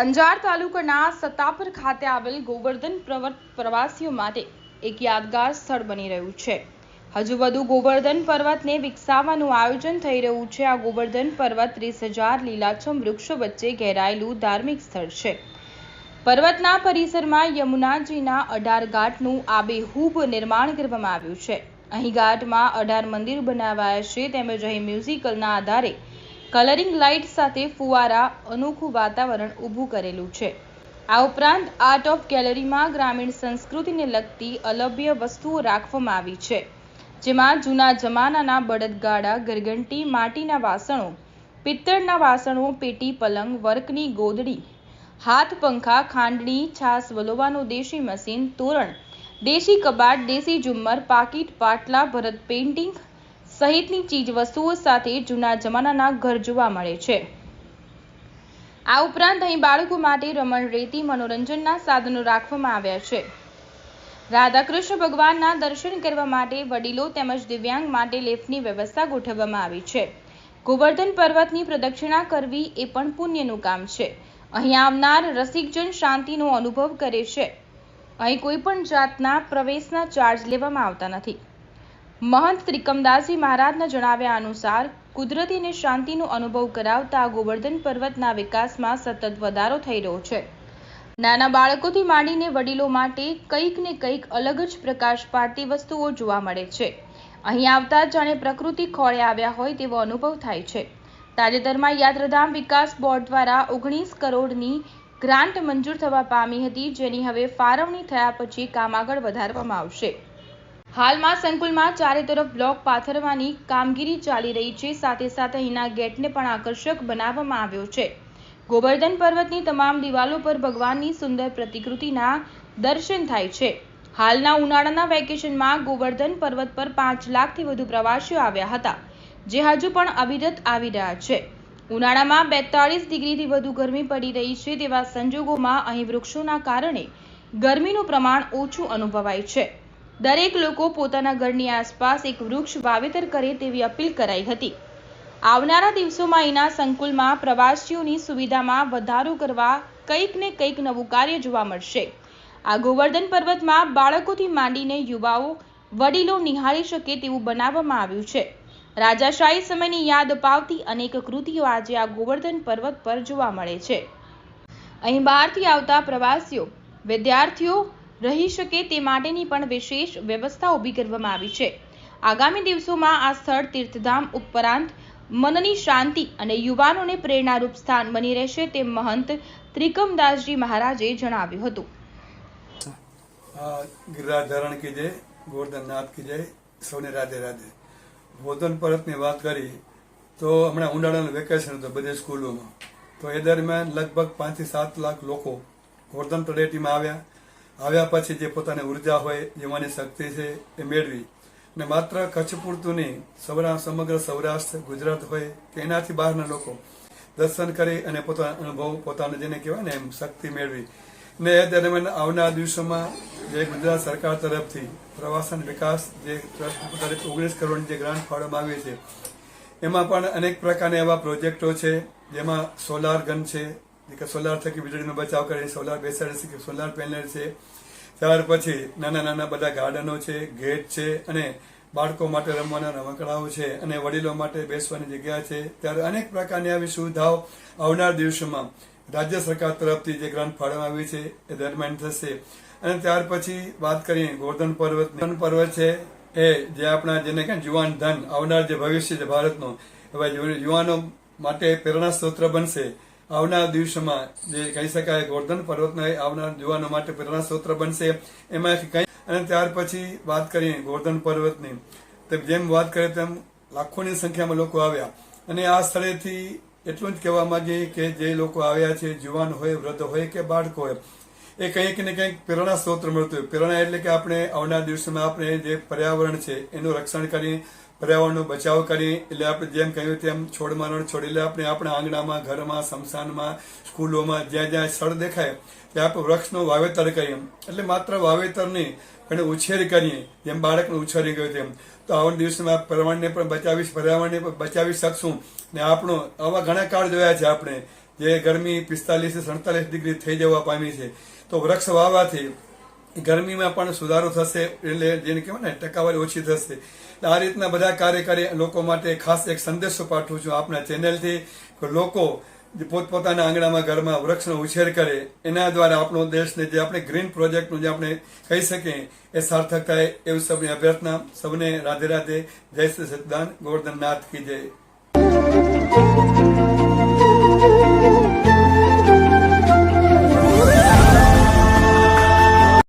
અંજાર તાલુકાના સતાપર ખાતે આવેલ ગોવર્ધન પર્વત પ્રવાસીઓ માટે એક યાદગાર સ્થળ બની રહ્યું છે. હજુ વધુ ગોવર્ધન પર્વતને વિકસાવવાનું આયોજન થઈ રહ્યું છે. આ ગોવર્ધન પર્વત ત્રીસ હજાર લીલાછમ વૃક્ષો વચ્ચે ઘેરાયેલું ધાર્મિક સ્થળ છે. પર્વતના પરિસરમાં યમુનાજીના અઢાર ઘાટનું આબેહૂબ નિર્માણ કરવામાં આવ્યું છે. અહીં ઘાટમાં અઢાર મંદિર બનાવાયા છે. તેમજ અહીં મ્યુઝિકલના આધારે કલરિંગ લાઇટ સાથે ફુવારા, અનોખું વાતાવરણ ઊભું કરેલું છે. આ ઉપરાંત આર્ટ ઓફ ગેલેરીમાં ગ્રામીણ સંસ્કૃતિને લગતી અલભ્ય વસ્તુઓ રાખવામાં આવી છે. જેમાં જૂના જમાનાના બળદગાડા, ગરગંટી, માટીના વાસણો, પિત્તળના વાસણો, પેટી, પલંગ, વર્કની ગોદડી, હાથ પંખા, ખાંડણી, છાસ વલોવાનું દેશી મશીન, તોરણ, દેશી કબાટ, દેશી ઝુમ્મર, પાકીટ, પાટલા, ભરત પેઇન્ટિંગ સહિતની ચીજ વસ્તુઓ સાથે જૂના જમાનાના ઘર જોવા મળે છે. આ ઉપરાંત અહીં બાળકો માટે રમણ રેતી, મનોરંજનના સાધનો રાખવામાં આવ્યા છે. રાધાકૃષ્ણ ભગવાનના દર્શન કરવા માટે વડીલો તેમજ દિવ્યાંગ માટે લેફ્ટની વ્યવસ્થા ગોઠવવામાં આવી છે. ગોવર્ધન પર્વતની પ્રદક્ષિણા કરવી એ પણ પુણ્યનું કામ છે. અહીં આવનાર રસિકજન શાંતિનો અનુભવ કરે છે. અહીં કોઈ પણ જાતના પ્રવેશના ચાર્જ લેવામાં આવતા નથી. મહંત ત્રિકમદાસજી મહારાજના જણાવ્યા અનુસાર, કુદરતી અને શાંતિનો અનુભવ કરાવતા ગોવર્ધન પર્વતના વિકાસમાં સતત વધારો થઈ રહ્યો છે. નાના બાળકોથી માંડીને વડીલો માટે કંઈક ને કંઈક અલગ જ પ્રકાશ પાડતી વસ્તુઓ જોવા મળે છે. અહીં આવતા જાણે પ્રકૃતિ ખોળે આવ્યા હોય તેવો અનુભવ થાય છે. તાજેતરમાં યાત્રાધામ વિકાસ બોર્ડ દ્વારા ઓગણીસ કરોડની ગ્રાન્ટ મંજૂર થવા પામી હતી, જેની હવે ફાળવણી થયા પછી કામ આગળ વધારવામાં આવશે. હાલમાં સંકુલમાં ચારે તરફ બ્લોક પાથરવાની કામગીરી ચાલી રહી છે. સાથે સાથે અહીંના ગેટને પણ આકર્ષક બનાવવામાં આવ્યો છે. ગોવર્ધન પર્વતની તમામ દિવાલો પર ભગવાનની સુંદર પ્રતિકૃતિના દર્શન થાય છે. હાલના ઉનાળાના વેકેશનમાં ગોવર્ધન પર્વત પર પાંચ લાખથી વધુ પ્રવાસીઓ આવ્યા હતા, જે હજુ પણ અવિરત આવી રહ્યા છે. ઉનાળામાં બેતાળીસ ડિગ્રીથી વધુ ગરમી પડી રહી છે તેવા સંજોગોમાં અહીં વૃક્ષોના કારણે ગરમીનું પ્રમાણ ઓછું અનુભવાય છે. દરેક લોકો પોતાના ઘરની આસપાસ એક વૃક્ષ વાવેતર કરે તેવી અપીલ કરાઈ હતી. આવનારા દિવસોમાં અહીંના સંકુલમાં પ્રવાસીઓની સુવિધામાં વધારો કરવા કંઈક ને કંઈક નવું કાર્ય જોવા મળશે. આ ગોવર્ધન પર્વતમાં બાળકોથી માંડીને યુવાઓ, વડીલો નિહાળી શકે તેવું બનાવવામાં આવ્યું છે. રાજાશાહી સમયની યાદ અપાવતી અનેક કૃતિઓ આજે આ ગોવર્ધન પર્વત પર જોવા મળે છે. અહીં બહારથી આવતા પ્રવાસીઓ, વિદ્યાર્થીઓ રહી શકે તે માટેની પણ વિશેષ વ્યવસ્થા ઊભી કરવામાં આવી છે. આગામી દિવસોમાં આ સ્થળ તીર્થધામ ઉપરાંત મનની શાંતિ અને યુવાનોને પ્રેરણારૂપ સ્થાન બની રહેશે તેમ મહંત ત્રિકમદાસજી મહારાજે જણાવ્યું હતું. ગિરિરાજ ધરણ કી જય, ગોવર્ધનનાથ કી જય, સૌને રાધે રાધે. ગોવર્ધન પરતની વાત કરી, તો હમણાં ઉનાળાનું વેકેશન હતું બધી સ્કૂલોમાં. તો એ દરમિયાન લગભગ પાંચથી સાત લાખ લોકો ગોવર્ધન તળેટીમાં આવ્યા. આવ્યા પછી જે પોતાની ઊર્જા હોય, જીવવાની શક્તિ છે, એ મેળવી. ને માત્ર કચ્છ પૂરતું નહીં સૌરાષ્ટ્ર સમગ્ર સૌરાષ્ટ્ર, ગુજરાત હોય, કે એનાથી બહારના લોકો દર્શન કરી અને પોતાનો અનુભવ પોતાને જેને કહેવાય ને એમ શક્તિ મેળવી. ને એ દરમિયાન આવનાર દિવસોમાં જે ગુજરાત સરકાર તરફથી પ્રવાસન વિકાસ જે ટ્રસ્ટ ઓગણીસ કરોડ જે ગ્રાન્ટ ફાળવવામાં આવી છે, એમાં પણ અનેક પ્રકારના એવા પ્રોજેક્ટો છે, જેમાં સોલાર ગન છે કે સોલાર થકી વીજળીનો બચાવ કરે સોલાર બેસાડે છે સોલાર પેનલ છે. ત્યાર પછી નાના નાના બધા ગાર્ડનો છે, ગેટ છે અને બાળકો માટે રમવાના રમકડાઓ છે અને વડીલો માટે બેસવાની જગ્યા છે. ત્યારે અનેક પ્રકારની આવી સુવિધાઓ આવનાર દિવસોમાં રાજ્ય સરકાર તરફથી જે ગ્રાન્ટ ફાળવવામાં આવી છે એ દરમિયાન થશે. અને ત્યાર પછી વાત કરીએ ગોવર્ધન પર્વત પર્વત છે એ જે આપણા જેને કહે યુવાન ધન, આવનાર જે ભવિષ્ય છે ભારતનો, એવા યુવાનો માટે પ્રેરણા સ્ત્રોત બનશે. આવનાર દિવસોમાં જે કહી શકાય ગોર્ધન પર્વતના આવનાર યુવાનો માટે પ્રેરણા સ્ત્રોત્ર બનશે એમાંથી કઈ. અને ત્યાર પછી વાત કરીએ ગોર્ધન પર્વતની. તો જેમ વાત કરીએ તેમ લાખોની સંખ્યામાં લોકો આવ્યા. અને આ સ્થળેથી એટલું જ કહેવા માંગીએ કે જે લોકો આવ્યા છે, જુવાન હોય, વૃદ્ધ હોય કે બાળકો હોય, એ કંઈક ને કંઈક પ્રેરણા સ્ત્રોત મળતું હોય. પ્રેરણા એટલે કે આપણે આવનાર દિવસોમાં આપણે જે પર્યાવરણ છે એનું રક્ષણ કરી પર્યાવરણનો બચાવ કરી એટલે આપણે જેમ કહ્યું તેમ છોડમાં છોડ. એટલે આપણે આપણા આંગણામાં, ઘરમાં સ્મશાનમાં સ્કૂલોમાં જ્યાં જ્યાં સ્થળ દેખાય, ત્યાં આપણે વૃક્ષનું વાવેતર કરીએ. એટલે માત્ર વાવેતર નહીં, પણ ઉછેર કરીએ. જેમ બાળકને ઉછેરી ગયું તેમ. તો આવન દિવસમાં પર્યાવરણને પણ બચાવી પર્યાવરણને પણ બચાવી શકશું. ને આપણો, આવા ઘણા કાળ જોયા છે આપણે, જે ગરમી પિસ્તાલીસથી સડતાલીસ ડિગ્રી થઈ જવા પામી છે. તો વૃક્ષ વાવવાથી ગરમીમાં પણ સુધારો થશે એટલે જેને કહેવાય ને, ટકાવારી ઓછી થશે. આ રીતના બધા કાર્યકારી લોકો માટે ખાસ એક સંદેશો પાઠવું છું આપના ચેનલથી લોકો પોતપોતાના આંગણામાં ઘરમાં વૃક્ષનો ઉછેર કરે, એના દ્વારા આપણો દેશને જે આપણે ગ્રીન પ્રોજેક્ટનું જે આપણે કહી શકીએ, એ સાર્થક થાય એવું સૌની અભ્યર્થના. સૌને રાધે રાધે. જય શ્રી સતદાન ગોવર્ધન નાથ કી જય.